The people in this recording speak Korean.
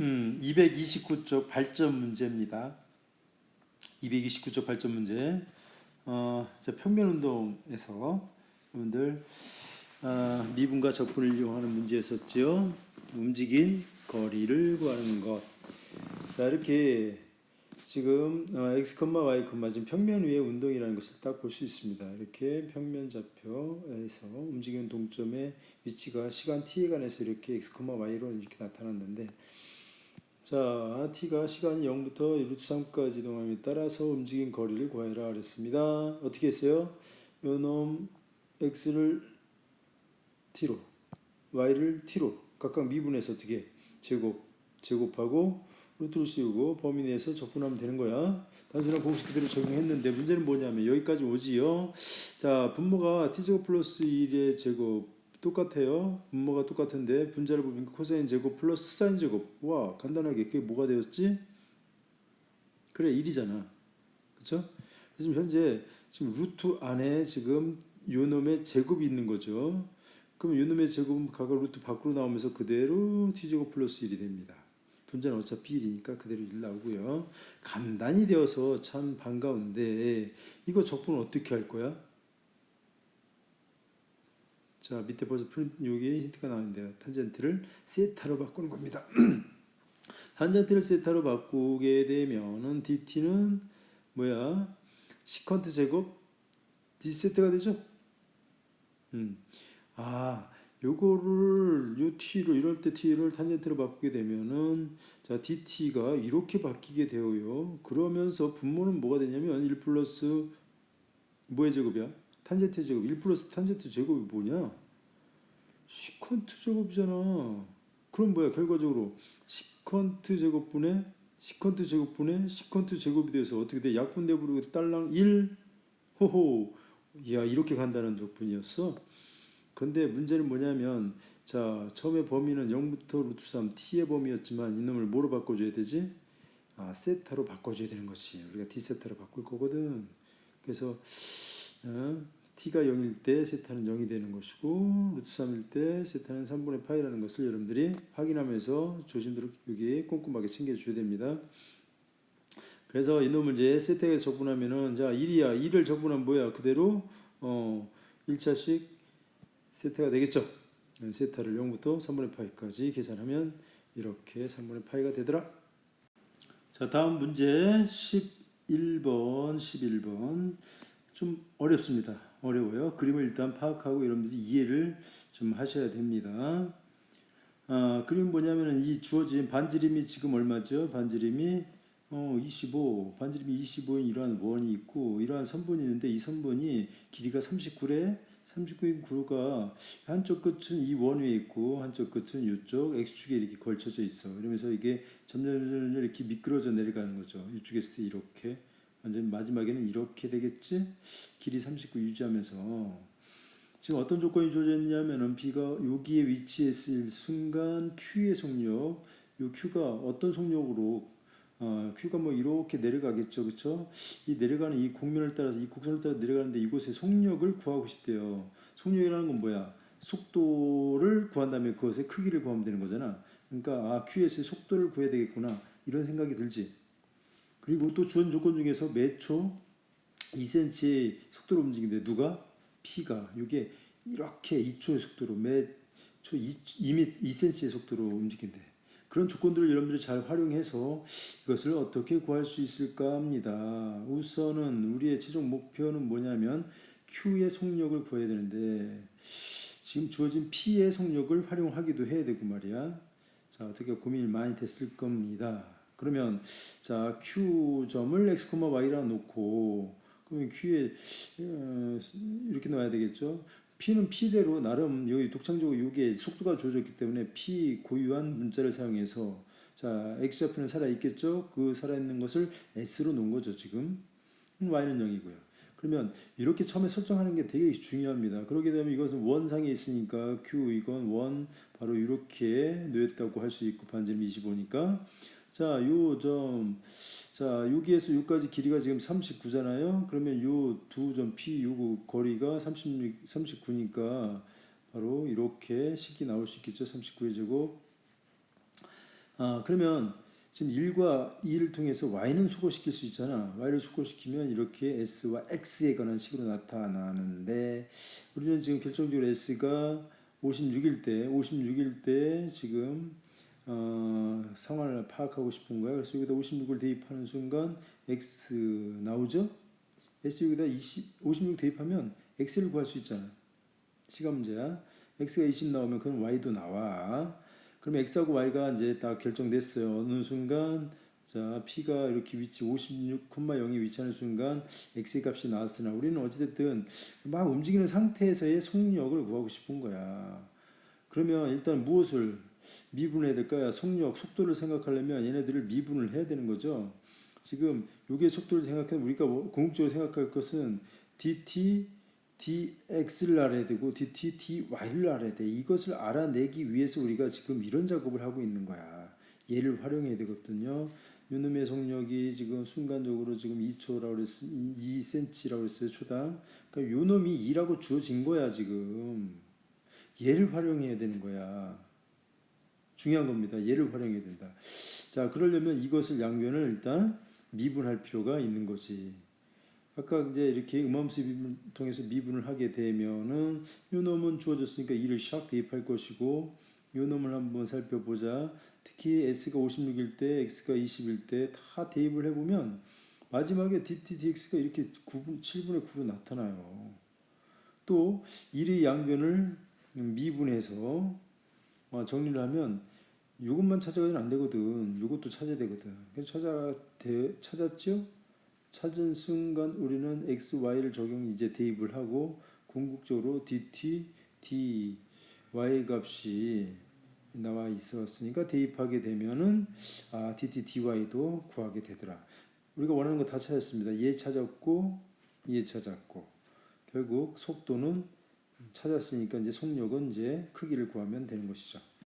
음, 229쪽 발전 문제입니다. 229쪽 발전 문제. 어, 자, 평면 운동에서 여러분들 아, 미분과 적분을 이용하는 문제였었죠. 움직인 거리를 구하는 것. 자, 이렇게 지금 어, x, y, 지금 평면 위의 운동이라는 것을 딱 볼 수 있습니다. 이렇게 평면 좌표에서 움직이는 동점의 위치가 시간 t에 관해서 이렇게 x, y로 이렇게 나타났는데 자, t가 시간이 0부터 루트 3까지 이동함에 따라서 움직인 거리를 구하라 그랬습니다. 어떻게 했어요? 요놈 x를 t로, y를 t로 각각 미분해서 어떻게 제곱 제곱하고 루트를 씌우고 범위 내에서 적분하면 되는 거야. 단순한 공식 그대로 적용했는데 문제는 뭐냐면 여기까지 오지요. 자, 분모가 t제곱 플러스 1의 제곱 똑같아요. 분모가 똑같은데 분자를 보면 코사인 제곱 플러스 사인 제곱. 와 간단하게 그게 뭐가 되었지? 그래 1이잖아. 그렇죠? 지금 현재 지금 루트 안에 지금 요 놈의 제곱이 있는 거죠. 그럼 요 놈의 제곱은 각각 루트 밖으로 나오면서 그대로 t제곱 플러스 1이 됩니다. 분자는 어차피 1이니까 그대로 1 나오고요. 간단히 되어서 참 반가운데 이거 적분은 어떻게 할 거야? 자 밑에 벌써 풀 여기 힌트가 나오는데요. 탄젠트를 세타로 바꾸는 겁니다. 탄젠트를 세타로 바꾸게 되면은 dt는 뭐야? 시컨트 제곱 d 세트가 되죠? 음. 아, 요거를 요 t로 이럴 때 t를 탄젠트로 바꾸게 되면은 자 dt가 이렇게 바뀌게 되어요. 그러면서 분모는 뭐가 되냐면 1 플러스 뭐의 제곱이야? 탄젠트 제곱 1 플러스 탄젠트 제곱이 뭐냐? 시컨트 제곱이잖아. 그럼 뭐야? 결과적으로 시컨트 제곱분의 시컨트 제곱분의 시컨트 제곱이 돼서 어떻게 돼? 약분 내부르고 딸랑 1 호호. 야, 이렇게 간다는 적분이었어. 근데 문제는 뭐냐면 자, 처음에 범위는 0부터 루트 3 t의 범위였지만 이놈을 뭐로 바꿔 줘야 되지? 아, 세타로 바꿔 줘야 되는 것이. 우리가 d 세타로 바꿀 거거든. 그래서 어, t가 0일 때 세타는 0이 되는 것이고 루트 3일 때 세타는 3분의 파이라는 것을 여러분들이 확인하면서 조심스럽게 여기 꼼꼼하게 챙겨줘야 됩니다. 그래서 이놈 문제 세타에 적분하면은 자 1이야 1을 적분하면 뭐야 그대로 어 1차씩 세타가 되겠죠. 세타를 0부터 3분의 파이까지 계산하면 이렇게 3분의 파이가 되더라. 자 다음 문제 11번 11번 좀 어렵습니다. 어려워요. 그림을 일단 파악하고 여러분들이 이해를 좀 하셔야 됩니다. 아, 그림 뭐냐면은 이 주어진 반지름이 지금 얼마죠? 반지름이 어, 25. 반지름이 25인 이러한 원이 있고 이러한 선분이 있는데 이 선분이 길이가 39래 39인 구가 한쪽 끝은 이 원 위에 있고 한쪽 끝은 이쪽 x축에 이렇게 걸쳐져 있어. 이러면서 이게 점점 이렇게 미끄러져 내려가는 거죠. 이쪽에서 이렇게 완전 마지막에는 이렇게 되겠지? 길이 39 유지하면서 지금 어떤 조건이 주어졌냐면은 B가 여기에 위치했을 순간 Q의 속력, 요 Q가 어떤 속력으로 어, Q가 뭐 이렇게 내려가겠죠, 그렇죠? 이 내려가는 이 곡면을 따라서 이 곡선을 따라 내려가는데 이곳의 속력을 구하고 싶대요. 속력이라는 건 뭐야? 속도를 구한 다음에 그것의 크기를 구하면 되는 거잖아. 그러니까 아 Q에서의 속도를 구해야 되겠구나 이런 생각이 들지. 그리고 또 주원 조건 중에서 매초 2cm의 속도로 움직이는데 누가? P가 이게 이렇게 2초의 속도로 매초 2m 2cm의 속도로 움직인대. 그런 조건들을 여러분들이 잘 활용해서 이것을 어떻게 구할 수 있을까 합니다. 우선은 우리의 최종 목표는 뭐냐면 Q의 속력을 구해야 되는데 지금 주어진 P의 속력을 활용하기도 해야 되고 말이야. 자 어떻게 고민이 많이 됐을 겁니다. 그러면 자 Q점을 x, y라 놓고 그러면 Q에 어, 이렇게 넣어야 되겠죠. P는 P대로 나름 여기 독창적으로 이게 속도가 주어졌기 때문에 P 고유한 문자를 사용해서 자 x 좌표는 살아 있겠죠. 그 살아 있는 것을 s로 놓은 거죠 지금. y는 0이고요. 그러면 이렇게 처음에 설정하는 게 되게 중요합니다. 그러게 되면 이것은 원상에 있으니까 q 이건 원 바로 이렇게 놓였다고 할 수 있고 반지름 25니까 자, 요 점, 자, 여기에서 여기까지 길이가 지금 39잖아요. 그러면 요 두 점 P 요거 거리가 36, 39니까 바로 이렇게 식이 나올 수 있겠죠. 39의 제곱. 아, 그러면 지금 1과 2를 통해서 y는 소거시킬 수 있잖아. y를 소거시키면 이렇게 s와 x에 관한 식으로 나타나는데 우리는 지금 결정적으로 s가 56일 때, 56일 때 지금 어, 상황을 파악하고 싶은 거야. 그래서 여기다 56을 대입하는 순간 x 나오죠? s 여기다 20, 56 대입하면 x를 구할 수 있잖아. 시간 문제야. x가 20 나오면 그럼 y도 나와. 그럼 x하고 y가 이제 다 결정됐어요. 어느 순간 자 p가 이렇게 위치 56,0이 위치하는 순간 x의 값이 나왔으나 우리는 어찌됐든 막 움직이는 상태에서의 속력을 구하고 싶은 거야. 그러면 일단 무엇을 미분해야 될까요? 속력, 속도를 생각하려면 얘네들을 미분을 해야 되는 거죠. 지금 요게 속도를 생각하면 우리가 뭐 궁극적으로 생각할 것은 dt dx를 알아야 되고 dt dy를 알아야 돼. 이것을 알아내기 위해서 우리가 지금 이런 작업을 하고 있는 거야. 얘를 활용해야 되거든요. 요놈의 속력이 지금 순간적으로 지금 2초라고 그랬어. 2cm라고 그랬어요. 초당. 그러니까 요놈이 2라고 주어진 거야, 지금. 얘를 활용해야 되는 거야. 중요한 겁니다. 얘를 활용해야 된다. 자, 그러려면 이것을 양변을 일단 미분할 필요가 있는 거지. 아까 이제 이렇게 음함수 미분 통해서 미분을 하게 되면은 요 놈은 주어졌으니까 2를 샥 대입할 것이고 요 놈을 한번 살펴보자. 특히 s가 56일 때 x가 20일 때 다 대입을 해보면 마지막에 dt dx가 이렇게 9분, 7분의 9로 나타나요. 또 1의 양변을 미분해서 어, 정리를 하면 이것만 찾아가면 안 되거든. 이것도 찾아야 되거든. 그래서 찾아 대, 찾았죠? 찾은 순간 우리는 x, y를 적용 이제 대입을 하고 궁극적으로 dt, d, y 값이 나와 있었으니까 대입하게 되면은 아 dt, dy도 구하게 되더라. 우리가 원하는 거 다 찾았습니다. 얘 찾았고 얘 찾았고 결국 속도는 찾았으니까 이제 속력은 이제 크기를 구하면 되는 것이죠.